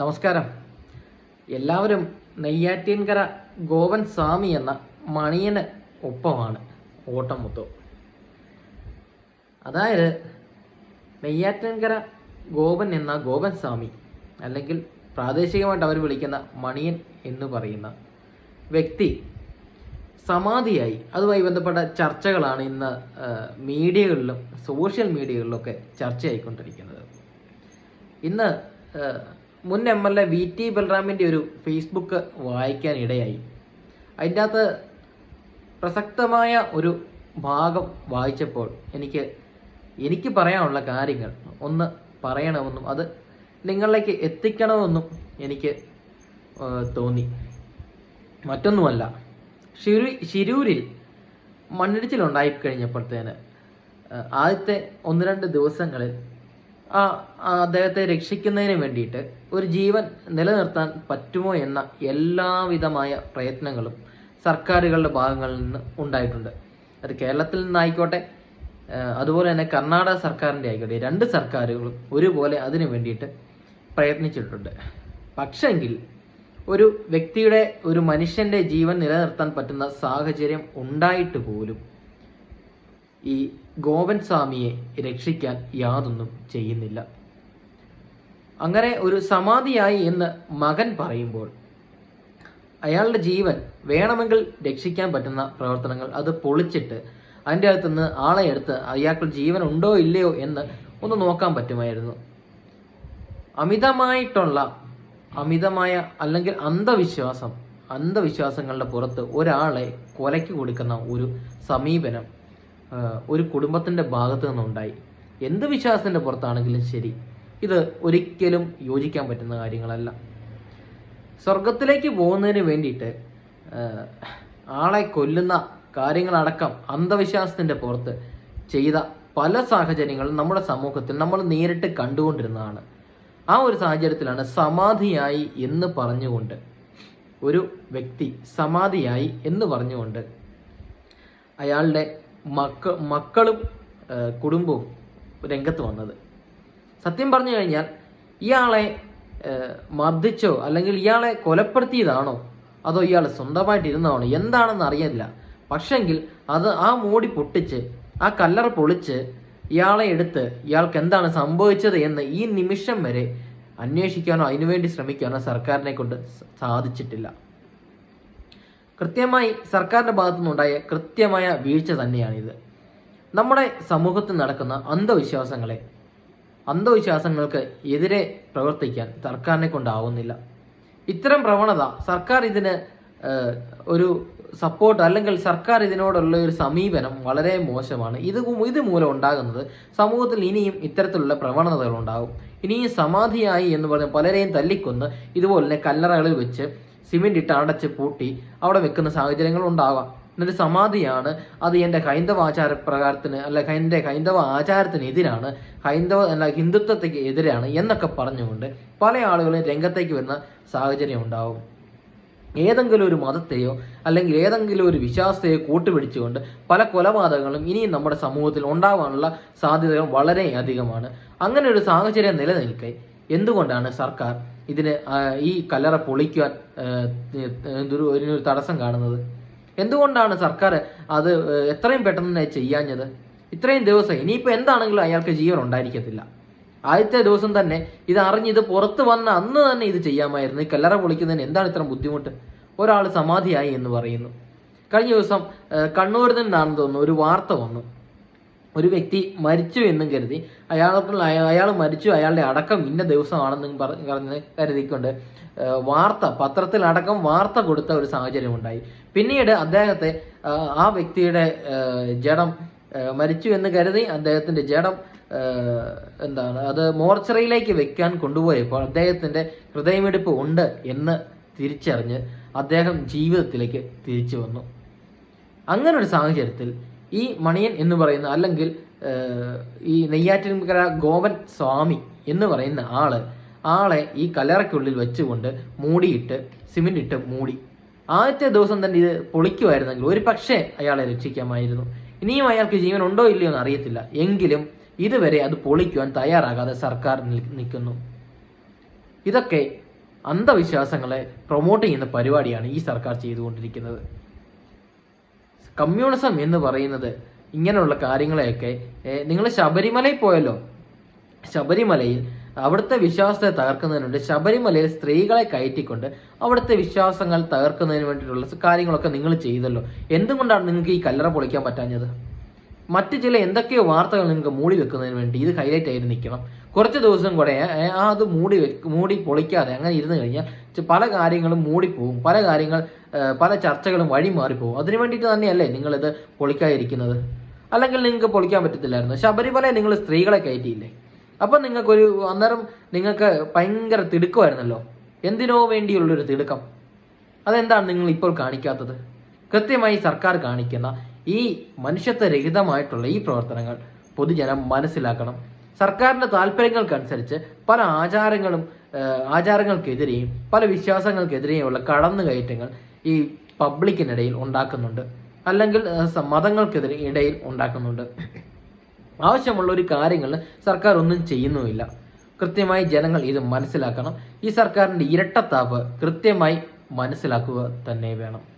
നമസ്കാരം. എല്ലാവരും നെയ്യാറ്റിൻകര ഗോവൻ സ്വാമി എന്ന മണിയന് ഒപ്പമാണ് ഓട്ടം മൊത്തം അതായത് നെയ്യാറ്റിൻകര ഗോപൻ എന്ന ഗോപൻ സ്വാമി അല്ലെങ്കിൽ പ്രാദേശികമായിട്ട് അവർ വിളിക്കുന്ന മണിയൻ എന്ന് പറയുന്ന വ്യക്തി സമാധിയായി അതുമായി ബന്ധപ്പെട്ട ചർച്ചകളാണ് ഇന്ന് മീഡിയകളിലും സോഷ്യൽ മീഡിയകളിലൊക്കെ ചർച്ചയായിക്കൊണ്ടിരിക്കുന്നത്. ഇന്ന് മുൻ M L A V T ബൽറാമിന്റെ ഒരു ഫേസ്ബുക്ക് വായിക്കാൻ ഇടയായി അതിന്റെ അകത്ത് പ്രസക്തമായ ഒരു ഭാഗം വായിച്ചപ്പോൾ എനിക്ക് എനിക്ക് പറയാനുള്ള കാര്യങ്ങൾ ഒന്ന് പറയണമെന്നും അത് നിങ്ങളിലേക്ക് എത്തിക്കണമെന്നും എനിക്ക് തോന്നി. മറ്റൊന്നുമല്ല ഷിരു ശിരൂരിൽ മണ്ണിടിച്ചിലുണ്ടായി കഴിഞ്ഞപ്പോഴത്തേന് ആദ്യത്തെ ഒന്ന് രണ്ട് ദിവസങ്ങളിൽ ആ അദ്ദേഹത്തെ രക്ഷിക്കുന്നതിന് വേണ്ടിയിട്ട് ഒരു ജീവൻ നിലനിർത്താൻ പറ്റുമോ എന്ന എല്ലാവിധമായ പ്രയത്നങ്ങളും സർക്കാരുകളുടെ ഭാഗങ്ങളിൽ നിന്ന് ഉണ്ടായിട്ടുണ്ട്. അത് കേരളത്തിൽ നിന്നായിക്കോട്ടെ അതുപോലെ തന്നെ കർണാടക സർക്കാരിന്റെ ആയിക്കോട്ടെ രണ്ട് സർക്കാരുകളും ഒരുപോലെ അതിനു വേണ്ടിയിട്ട് പ്രയത്നിച്ചിട്ടുണ്ട്. പക്ഷെങ്കിൽ ഒരു വ്യക്തിയുടെ ഒരു മനുഷ്യന്റെ ജീവൻ നിലനിർത്താൻ പറ്റുന്ന സാഹചര്യം ഉണ്ടായിട്ട് പോലും ഈ ഗോവൻ സ്വാമിയെ രക്ഷിക്കാൻ യാതൊന്നും ചെയ്യുന്നില്ല. അങ്ങനെ ഒരു സമാധിയായി എന്ന് മകൻ പറയുമ്പോൾ അയാളുടെ ജീവൻ വേണമെങ്കിൽ രക്ഷിക്കാൻ പറ്റുന്ന പ്രവർത്തനങ്ങൾ അത് പൊളിച്ചിട്ട് അതിന്റെ അകത്തുനിന്ന് ആളെ എടുത്ത് അയാൾക്ക് ജീവൻ ഉണ്ടോ ഇല്ലയോ എന്ന് ഒന്ന് നോക്കാൻ പറ്റുമായിരുന്നു. അമിതമായിട്ടുള്ള അമിതമായ അല്ലെങ്കിൽ അന്ധവിശ്വാസം അന്ധവിശ്വാസങ്ങളുടെ പുറത്ത് ഒരാളെ കൊലയ്ക്ക് കൊടുക്കുന്ന ഒരു സമീപനം ഒരു കുടുംബത്തിന്റെ ഭാഗത്തു നിന്നുണ്ടായി. എന്ത് വിശ്വാസത്തിന്റെ പുറത്താണെങ്കിലും ശരി. ഇത് ഒരിക്കലും യോജിക്കാൻ പറ്റുന്ന കാര്യങ്ങളല്ല. സ്വർഗത്തിലേക്ക് പോകുന്നതിന് വേണ്ടിയിട്ട് ആളെ കൊല്ലുന്ന കാര്യങ്ങളടക്കം അന്ധവിശ്വാസത്തിന്റെ പുറത്ത് ചെയ്ത പല സാഹചര്യങ്ങളും നമ്മുടെ സമൂഹത്തിൽ നമ്മൾ നേരിട്ട് കണ്ടുകൊണ്ടിരുന്നതാണ്. ആ ഒരു സാഹചര്യത്തിലാണ് സമാധിയായി എന്ന് പറഞ്ഞുകൊണ്ട് ഒരു വ്യക്തി സമാധിയായി എന്ന് പറഞ്ഞുകൊണ്ട് അയാളുടെ മക്ക മക്കളും കുടുംബവും രംഗത്ത് വന്നത്. സത്യം പറഞ്ഞു കഴിഞ്ഞാൽ ഇയാളെ മർദ്ദിച്ചോ അല്ലെങ്കിൽ ഇയാളെ കൊലപ്പെടുത്തിയതാണോ അതോ ഇയാൾ സ്വന്തമായിട്ട് ഇരുന്നതാണോ എന്താണെന്ന് അറിയില്ല പക്ഷെങ്കിൽ അത് ആ മൂടി പൊട്ടിച്ച് ആ കല്ലറ പൊളിച്ച് ഇയാളെ എടുത്ത് ഇയാൾക്ക് എന്താണ് സംഭവിച്ചത് എന്ന് ഈ നിമിഷം വരെ അന്വേഷിക്കാനോ അതിനുവേണ്ടി ശ്രമിക്കാനോ സർക്കാരിനെ കൊണ്ട് സാധിച്ചിട്ടില്ല. കൃത്യമായി സർക്കാരിന്റെ ഭാഗത്തു നിന്നുണ്ടായ കൃത്യമായ വീഴ്ച തന്നെയാണിത്. നമ്മുടെ സമൂഹത്തിൽ നടക്കുന്ന അന്ധവിശ്വാസങ്ങളെ അന്ധവിശ്വാസങ്ങൾക്ക് എതിരെ പ്രവർത്തിക്കാൻ സർക്കാരിനെ കൊണ്ടാവുന്നില്ല. ഇത്തരം പ്രവണത സർക്കാർ ഇതിന് ഒരു സപ്പോർട്ട് അല്ലെങ്കിൽ സർക്കാർ ഇതിനോടുള്ള ഒരു സമീപനം വളരെ മോശമാണ്. ഇത് ഇത് മൂലം ഉണ്ടാകുന്നത് സമൂഹത്തിൽ ഇനിയും ഇത്തരത്തിലുള്ള പ്രവണതകൾ ഉണ്ടാകും ഇനിയും സമാധിയായി എന്ന് പറഞ്ഞ് പലരെയും തല്ലിക്കൊന്ന് ഇതുപോലെ തന്നെ കല്ലറകളിൽ വെച്ച് സിമെന്റ് ഇട്ട് അടച്ച് പൂട്ടി അവിടെ വെക്കുന്ന സാഹചര്യങ്ങൾ ഉണ്ടാവാം. എന്നിട്ട് സമാധിയാണ് അത് എന്റെ ഹൈന്ദവ ആചാര പ്രകാരത്തിന് അല്ല എന്റെ ഹൈന്ദവ ആചാരത്തിനെതിരാണ് ഹൈന്ദവ അല്ല ഹിന്ദുത്വത്തേക്ക് എതിരാണ് എന്നൊക്കെ പറഞ്ഞുകൊണ്ട് പല ആളുകളും രംഗത്തേക്ക് വരുന്ന സാഹചര്യം ഉണ്ടാവും. ഏതെങ്കിലും ഒരു മതത്തെയോ അല്ലെങ്കിൽ ഏതെങ്കിലും ഒരു വിശ്വാസത്തെയോ കൂട്ടുപിടിച്ചുകൊണ്ട് പല കൊലപാതകങ്ങളും ഇനിയും നമ്മുടെ സമൂഹത്തിൽ ഉണ്ടാവാനുള്ള സാധ്യതകൾ വളരെ അധികമാണ് അങ്ങനെ ഒരു സാഹചര്യം നിലനിൽക്കെ എന്തുകൊണ്ടാണ് സർക്കാർ ഇതിന് ഈ കല്ലറ പൊളിക്കുവാൻ ഒരു തടസ്സം കാണുന്നത്? എന്തുകൊണ്ടാണ് സർക്കാർ അത് എത്രയും പെട്ടെന്ന് തന്നെ ചെയ്യാഞ്ഞത്? ഇത്രയും ദിവസം ഇനിയിപ്പോൾ എന്താണെങ്കിലും അയാൾക്ക് ജീവൻ ഉണ്ടായിരിക്കത്തില്ല. ആദ്യത്തെ ദിവസം തന്നെ ഇത് അറിഞ്ഞ് ഇത് പുറത്ത് വന്ന അന്ന് തന്നെ ഇത് ചെയ്യാമായിരുന്നു. ഈ കല്ലറ പൊളിക്കുന്നതിന് എന്താണ് ഇത്ര ബുദ്ധിമുട്ട്? ഒരാൾ സമാധിയായി എന്ന് പറയുന്നു. കഴിഞ്ഞ ദിവസം കണ്ണൂരിൽ നിന്നാണെന്ന് തോന്നുന്നു ഒരു വാർത്ത വന്നു. ഒരു വ്യക്തി മരിച്ചു എന്നും കരുതി അയാൾക്കുള്ള അയാൾ മരിച്ചു അയാളുടെ അടക്കം ഇന്ന ദിവസമാണെന്നും പറ- പറഞ്ഞ് കരുതിക്കൊണ്ട് വാർത്ത പത്രത്തിൽ അടക്കം വാർത്ത കൊടുത്ത ഒരു സാഹചര്യം ഉണ്ടായി പിന്നീട് അദ്ദേഹത്തെ ആ വ്യക്തിയുടെ ജഡം മരിച്ചു എന്ന് കരുതി അദ്ദേഹത്തിന്റെ ജഡം എന്താണ് അത് മോർച്ചറിയിലേക്ക് വെക്കാൻ കൊണ്ടുപോയപ്പോൾ അദ്ദേഹത്തിന്റെ ഹൃദയമിടിപ്പ് ഉണ്ട് എന്ന് തിരിച്ചറിഞ്ഞ് അദ്ദേഹം ജീവിതത്തിലേക്ക് തിരിച്ചു വന്നു. അങ്ങനൊരു സാഹചര്യത്തിൽ ഈ മണിയൻ എന്ന് പറയുന്ന അല്ലെങ്കിൽ ഈ നെയ്യാറ്റിൻകര ഗോപൻ സ്വാമി എന്ന് പറയുന്ന ആൾ ആളെ ഈ കലറയ്ക്കുള്ളിൽ വെച്ചുകൊണ്ട് മൂടിയിട്ട് സിമെന്റ് ഇട്ട് മൂടി. ആദ്യത്തെ ദിവസം തന്നെ ഇത് പൊളിക്കുമായിരുന്നെങ്കിൽ ഒരു പക്ഷേ അയാളെ രക്ഷിക്കാമായിരുന്നു. ഇനിയും അയാൾക്ക് ജീവൻ ഉണ്ടോ ഇല്ലയോ എന്ന് അറിയത്തില്ല. എങ്കിലും ഇതുവരെ അത് പൊളിക്കുവാൻ തയ്യാറാകാതെ സർക്കാർ നിൽക്കുന്നു. ഇതൊക്കെ അന്ധവിശ്വാസങ്ങളെ പ്രൊമോട്ട് ചെയ്യുന്ന പരിപാടിയാണ് ഈ സർക്കാർ ചെയ്തുകൊണ്ടിരിക്കുന്നത്. കമ്മ്യൂണിസം എന്ന് പറയുന്നത് ഇങ്ങനെയുള്ള കാര്യങ്ങളെയൊക്കെ നിങ്ങൾ ശബരിമലയിൽ പോയല്ലോ. ശബരിമലയിൽ അവിടുത്തെ വിശ്വാസത്തെ തകർക്കുന്നതിനുണ്ട് ശബരിമലയിൽ സ്ത്രീകളെ കയറ്റിക്കൊണ്ട് അവിടുത്തെ വിശ്വാസങ്ങൾ തകർക്കുന്നതിന് വേണ്ടിയിട്ടുള്ള കാര്യങ്ങളൊക്കെ നിങ്ങൾ ചെയ്തല്ലോ. എന്തുകൊണ്ടാണ് നിങ്ങൾക്ക് ഈ കല്ലറ പൊളിക്കാൻ പറ്റാഞ്ഞത്? മറ്റ് ചില എന്തൊക്കെയോ വാർത്തകൾ നിങ്ങൾക്ക് മൂടി വെക്കുന്നതിന് വേണ്ടി ഇത് ഹൈലൈറ്റ് ആയിട്ട് നിൽക്കണം. കുറച്ച് ദിവസം കൂടെ ആ അത് മൂടി മൂടി പൊളിക്കാതെ അങ്ങനെ ഇരുന്ന് കഴിഞ്ഞാൽ പല കാര്യങ്ങളും മൂടിപ്പോവും. പല കാര്യങ്ങൾ പല ചർച്ചകളും വഴി മാറിപ്പോവും അതിനു വേണ്ടിയിട്ട് തന്നെയല്ലേ നിങ്ങളിത് പൊളിക്കാതിരിക്കുന്നത്? അല്ലെങ്കിൽ നിങ്ങൾക്ക് പൊളിക്കാൻ പറ്റത്തില്ലായിരുന്നു. ശബരിമല നിങ്ങൾ സ്ത്രീകളെ കയറ്റിയില്ലേ? അപ്പം നിങ്ങൾക്കൊരു അന്നേരം നിങ്ങൾക്ക് ഭയങ്കര തിടുക്കമായിരുന്നല്ലോ. എന്തിനോ വേണ്ടിയുള്ളൊരു തിടുക്കം. അതെന്താണ് നിങ്ങൾ ഇപ്പോൾ കാണിക്കാത്തത്? കൃത്യമായി സർക്കാർ കാണിക്കുന്ന ഈ മനുഷ്യത്വരഹിതമായിട്ടുള്ള ഈ പ്രവർത്തനങ്ങൾ പൊതുജനം മനസ്സിലാക്കണം. സർക്കാരിന്റെ താല്പര്യങ്ങൾക്കനുസരിച്ച് പല ആചാരങ്ങളും ആചാരങ്ങൾക്കെതിരെയും പല വിശ്വാസങ്ങൾക്കെതിരെയുമുള്ള കടന്നുകയറ്റങ്ങൾ ഈ പബ്ലിക്കിനിടയിൽ ഉണ്ടാക്കുന്നുണ്ട്. അല്ലെങ്കിൽ മതങ്ങൾക്കെതിരെ ഇടയിൽ ഉണ്ടാക്കുന്നുണ്ട്. ആവശ്യമുള്ള ഒരു കാര്യങ്ങൾ സർക്കാർ ഒന്നും ചെയ്യുന്നുമില്ല. കൃത്യമായി ജനങ്ങൾ ഇത് മനസ്സിലാക്കണം. ഈ സർക്കാരിന്റെ ഇരട്ടത്താപ്പ് കൃത്യമായി മനസ്സിലാക്കുക തന്നെ വേണം.